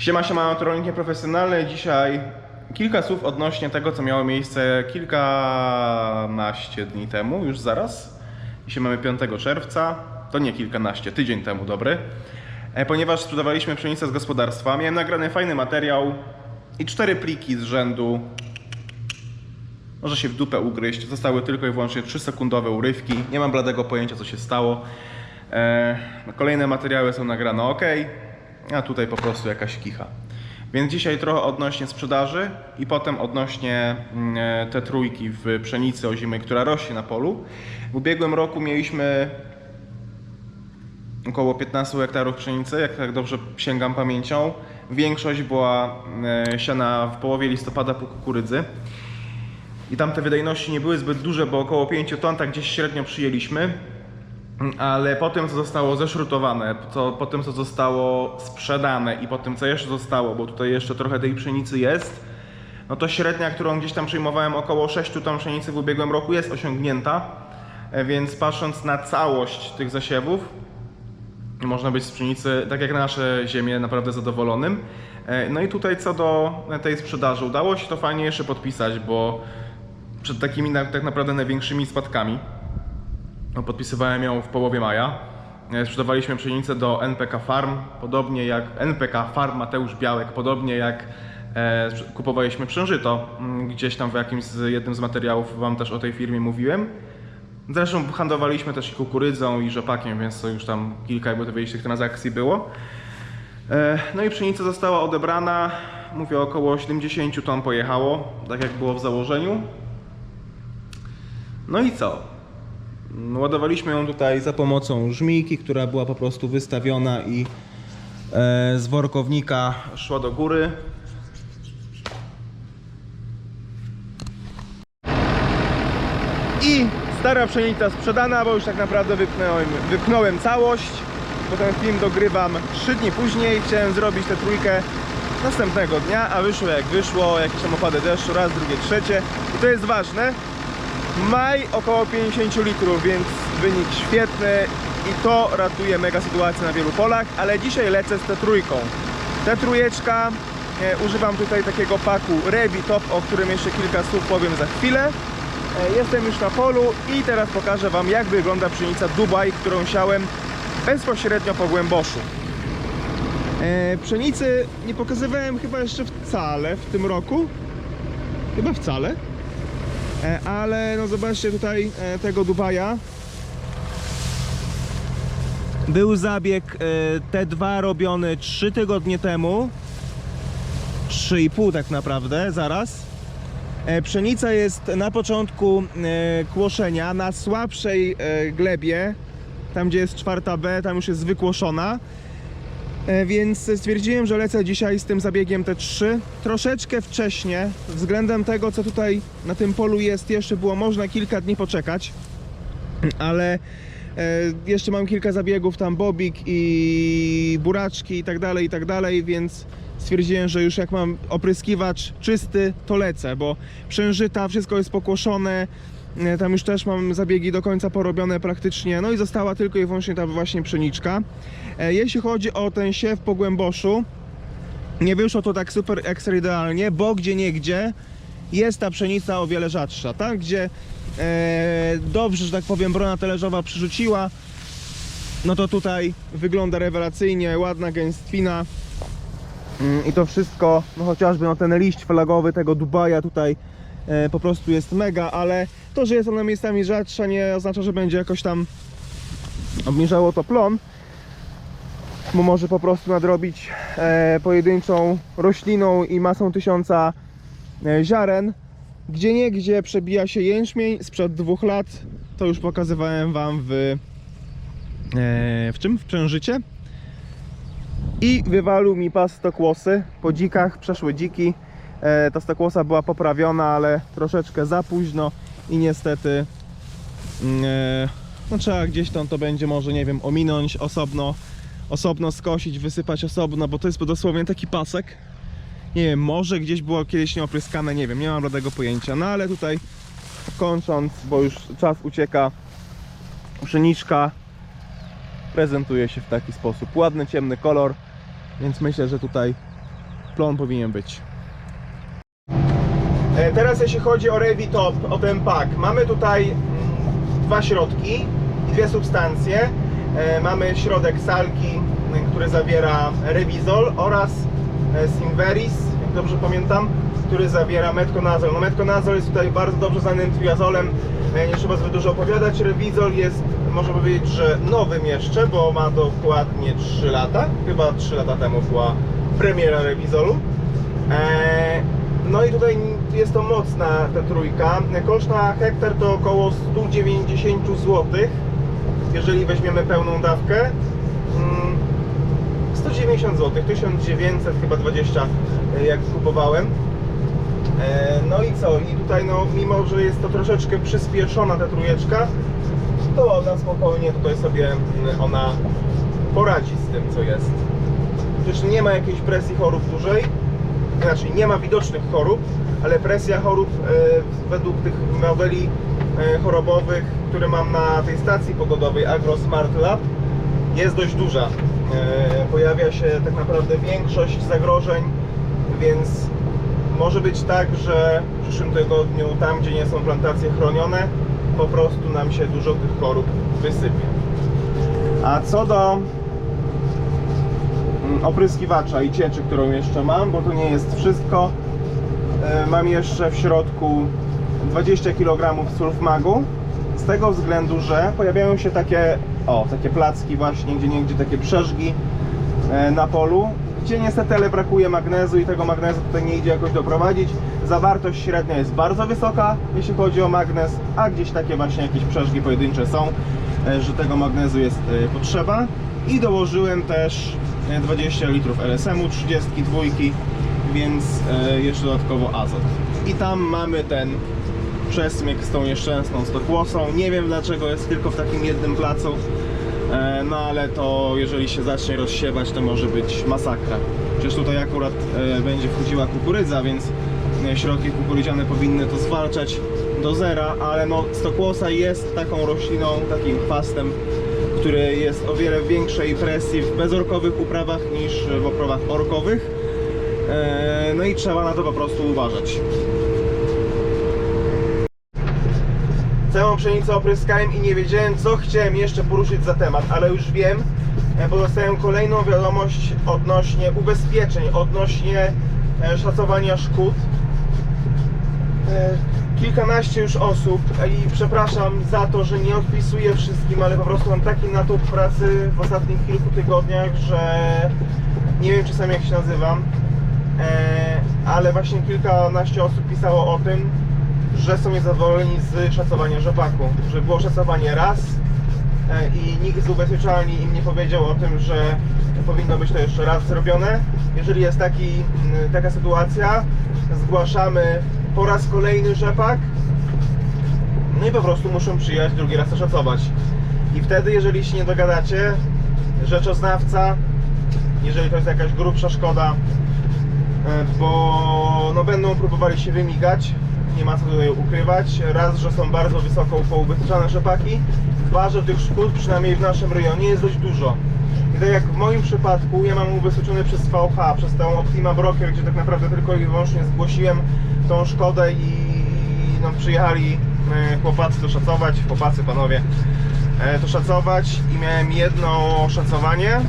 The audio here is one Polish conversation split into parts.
Siema, siema, trolling nieprofesjonalny. Dzisiaj kilka słów odnośnie tego, co miało miejsce kilkanaście dni temu, już zaraz. Dzisiaj mamy 5 czerwca, to nie kilkanaście, tydzień temu, dobry. E, Ponieważ sprzedawaliśmy pszenicę z gospodarstwa, miałem nagrany fajny materiał i cztery pliki z rzędu. Może się w dupę ugryźć. Zostały tylko i wyłącznie 3-sekundowe urywki. Nie mam bladego pojęcia, co się stało. E, kolejne materiały są nagrane ok, a tutaj po prostu jakaś kicha. Więc dzisiaj trochę odnośnie sprzedaży i potem odnośnie mm, e, te trójki w pszenicy ozimej, która rośnie na polu. W ubiegłym roku mieliśmy około 15 hektarów pszenicy, jak tak dobrze sięgam pamięcią. Większość była e, siana w połowie listopada po kukurydzy. I tam te wydajności nie były zbyt duże, bo około 5 ton tak gdzieś średnio przyjęliśmy. Ale po tym, co zostało zeszrutowane, po tym, co zostało sprzedane i po tym, co jeszcze zostało, bo tutaj jeszcze trochę tej pszenicy jest, no to średnia, którą gdzieś tam przyjmowałem, około 6 ton pszenicy w ubiegłym roku jest osiągnięta. E, Więc patrząc na całość tych zasiewów, można być z pszenicy, tak jak na nasze ziemie, naprawdę zadowolonym. E, No i tutaj co do tej sprzedaży, udało się to fajnie jeszcze podpisać, bo przed takimi tak naprawdę największymi spadkami, podpisywałem ją w połowie maja. E, Sprzedawaliśmy pszenicę do NPK Farm, podobnie jak NPK Farm Mateusz Białek, podobnie jak e, kupowaliśmy przężyto. Mm, Gdzieś tam w jakimś z jednym z materiałów Wam też o tej firmie mówiłem. Zresztą handlowaliśmy też i kukurydzą i rzepakiem, więc to już tam kilka, jakby to wiedzieć, tych transakcji było. E, No i pszenica została odebrana, mówię około 70 ton pojechało, tak jak było w założeniu. No i co? Ładowaliśmy ją tutaj za pomocą żmijki, która była po prostu wystawiona i e, z workownika szła do góry. I stara pszenica sprzedana, bo już tak naprawdę wypchnąłem, wypchnąłem całość. Potem film dogrywam 3 dni później. Chciałem zrobić tę trójkę następnego dnia, a wyszło jak wyszło. Jakieś tam opady deszczu, raz, drugie, trzecie. I to jest ważne. Maj około 50 litrów, więc wynik świetny i to ratuje mega sytuację na wielu polach, ale dzisiaj lecę z tę trójką. Tę trójeczka e, używam tutaj takiego paku Revi Top, o którym jeszcze kilka słów powiem za chwilę. E, Jestem już na polu i teraz pokażę Wam jak wygląda pszenica Dubaj, którą siałem bezpośrednio po głęboszu. E, pszenicy nie pokazywałem chyba jeszcze wcale w tym roku. Chyba wcale. E, ale no zobaczcie tutaj e, tego Dubaja. Był zabieg e, T2 robiony 3 tygodnie temu. 3,5 tak naprawdę, zaraz. Pszenica jest na początku kłoszenia na słabszej glebie. Tam gdzie jest czwarta B, tam już jest wykłoszona. E, Więc stwierdziłem, że lecę dzisiaj z tym zabiegiem T3 troszeczkę wcześnie, względem tego co tutaj na tym polu jest, jeszcze było można kilka dni poczekać, ale e, jeszcze mam kilka zabiegów, tam bobik i buraczki i tak dalej, i tak dalej, więc stwierdziłem, że już jak mam opryskiwacz czysty, to lecę, bo przężyta, wszystko jest pokłoszone, tam już też mam zabiegi do końca porobione praktycznie, no i została tylko i wyłącznie ta właśnie pszeniczka. E, Jeśli chodzi o ten siew po głęboszu, nie wyszło to tak super ekstra idealnie, bo gdzie niegdzie jest ta pszenica o wiele rzadsza. Tam gdzie e, dobrze, że tak powiem, brona talerzowa przyrzuciła, no to tutaj wygląda rewelacyjnie, ładna gęstwina Mm, i to wszystko, no chociażby no ten liść flagowy tego Dubaja tutaj e, po prostu jest mega, ale to, że jest ona miejscami rzadsza nie oznacza, że będzie jakoś tam obniżało to plon bo może po prostu nadrobić e, pojedynczą rośliną i masą tysiąca e, ziaren. Gdzie nie, gdzie przebija się jęczmień sprzed dwóch lat, to już pokazywałem Wam w, e, w czym? W przężycie. I wywalił mi pas stokłosy po dzikach, przeszły dziki. E, ta stokłosa była poprawiona, ale troszeczkę za późno i niestety mm, e, no trzeba gdzieś tam to będzie może, nie wiem, ominąć osobno osobno skosić, wysypać osobno, bo to jest dosłownie taki pasek. Nie wiem, może gdzieś było kiedyś nieopryskane, nie wiem, nie mam żadnego pojęcia. No ale tutaj kończąc, bo już czas ucieka, pszeniczka prezentuje się w taki sposób. Ładny, ciemny kolor, więc myślę, że tutaj plon powinien być. E, Teraz jeśli chodzi o Revitop, o ten pak, mamy tutaj mm, dwa środki i dwie substancje. E, Mamy środek salki, który zawiera Revizol oraz e, Simveris, jak dobrze pamiętam, który zawiera metconazol. No metconazol jest tutaj bardzo dobrze znanym triazolem, nie trzeba zbyt dużo opowiadać. Revizol jest, można powiedzieć, że nowym jeszcze, bo ma dokładnie 3 lata. Chyba 3 lata temu była premiera Revizolu. Eee, No i tutaj jest to mocna ta trójka. Koszt na hektar to około 190 zł, jeżeli weźmiemy pełną dawkę. Mm, 190 zł, 1900 chyba 20 e, jak kupowałem. E, No i co? I tutaj no, mimo, że jest to troszeczkę przyspieszona ta trójeczka, to na spokojnie tutaj sobie mm, ona poradzi z tym, co jest. Przecież nie ma jakiejś presji chorób dużej, znaczy nie ma widocznych chorób, ale presja chorób e, według tych modeli e, chorobowych, które mam na tej stacji pogodowej Agro Smart Lab jest dość duża. E, pojawia się tak naprawdę większość zagrożeń, więc może być tak, że w przyszłym tygodniu tam, gdzie nie są plantacje chronione, po prostu nam się dużo tych chorób wysypie. A co do opryskiwacza i cieczy, którą jeszcze mam, bo to nie jest wszystko. E, Mam jeszcze w środku 20 kg sulfmagu. Z tego względu, że pojawiają się takie, o, takie placki właśnie, gdzie niegdzie takie przeżgi e, na polu, gdzie niestety ale brakuje magnezu i tego magnezu tutaj nie idzie jakoś doprowadzić. Zawartość średnia jest bardzo wysoka, jeśli chodzi o magnez, a gdzieś takie właśnie jakieś przeżgi pojedyncze są, e, że tego magnezu jest potrzeba. I dołożyłem też 20 litrów LSM-u 32, więc e, jeszcze dodatkowo azot. I tam mamy ten przesmyk z tą nieszczęsną stokłosą. Nie wiem dlaczego jest tylko w takim jednym placu, e, no ale to jeżeli się zacznie rozsiewać, to może być masakra. Przecież tutaj akurat e, będzie wchodziła kukurydza, więc e, środki kukurydziane powinny to zwalczać do zera, ale no stokłosa jest taką rośliną, takim chwastem, który jest o wiele większej presji w bezorkowych uprawach niż w uprawach orkowych. E, No i trzeba na to po prostu uważać. Całą pszenicę opryskałem i nie wiedziałem co chciałem jeszcze poruszyć za temat, ale już wiem, e, bo dostałem kolejną wiadomość odnośnie ubezpieczeń, odnośnie e, szacowania szkód. Kilkanaście już osób i przepraszam za to, że nie odpisuję wszystkim, ale po prostu mam taki natłok pracy w ostatnich kilku tygodniach, że nie wiem czasami jak się nazywam. E, ale właśnie kilkanaście osób pisało o tym, że są niezadowoleni z szacowania rzepaku, że było szacowanie raz e, i nikt z ubezpieczalni im nie powiedział o tym, że powinno być to jeszcze raz zrobione. Jeżeli jest taki, taka sytuacja, zgłaszamy po raz kolejny rzepak, no i po prostu muszą przyjechać drugi raz to szacować. I wtedy, jeżeli się nie dogadacie, rzeczoznawca, jeżeli to jest jakaś grubsza szkoda, E, bo no, będą próbowali się wymigać. Nie ma co tutaj ukrywać. Raz, że są bardzo wysoko poubezpieczane rzepaki. Dwa, że tych szkód, przynajmniej w naszym rejonie, jest dość dużo. Tak jak w moim przypadku, ja mam ubezpieczony przez VH, przez tą Optima Broker, gdzie tak naprawdę tylko i wyłącznie zgłosiłem tą szkodę i no, przyjechali e, chłopacy to szacować, chłopacy, panowie, e, to szacować i miałem jedno szacowanie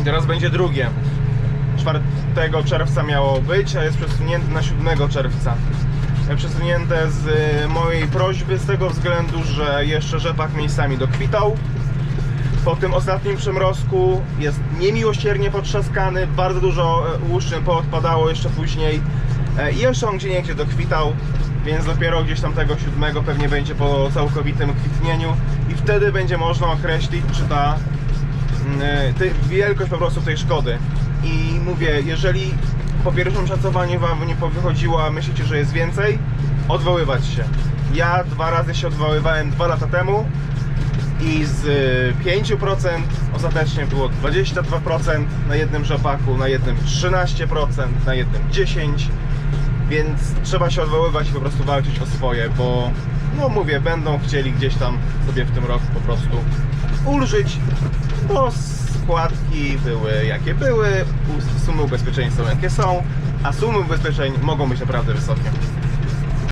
i teraz będzie drugie. 4 czerwca miało być, a jest przesunięte na 7 czerwca. E, Przesunięte z mojej prośby z tego względu, że jeszcze rzepak miejscami dokwitał. Po tym ostatnim przymrozku jest niemiłosiernie potrzaskany, bardzo dużo e, łuszczyn poodpadało jeszcze później E, i jeszcze on gdzie niegdzie dokwitał, więc dopiero gdzieś tam tego 7 pewnie będzie po całkowitym kwitnieniu i wtedy będzie można określić, czy ta mm, ty, wielkość po prostu tej szkody. I mówię, jeżeli po pierwszym szacowaniu Wam nie wychodziło, a myślicie, że jest więcej, odwoływać się. Ja dwa razy się odwoływałem dwa lata temu i z y, 5% ostatecznie było 22% na jednym rzepaku, na jednym 13%, na jednym 10%, więc trzeba się odwoływać i po prostu walczyć o swoje, bo no mówię, będą chcieli gdzieś tam sobie w tym roku po prostu ulżyć, bo składki były jakie były, sumy ubezpieczeń są jakie są, a sumy ubezpieczeń mogą być naprawdę wysokie.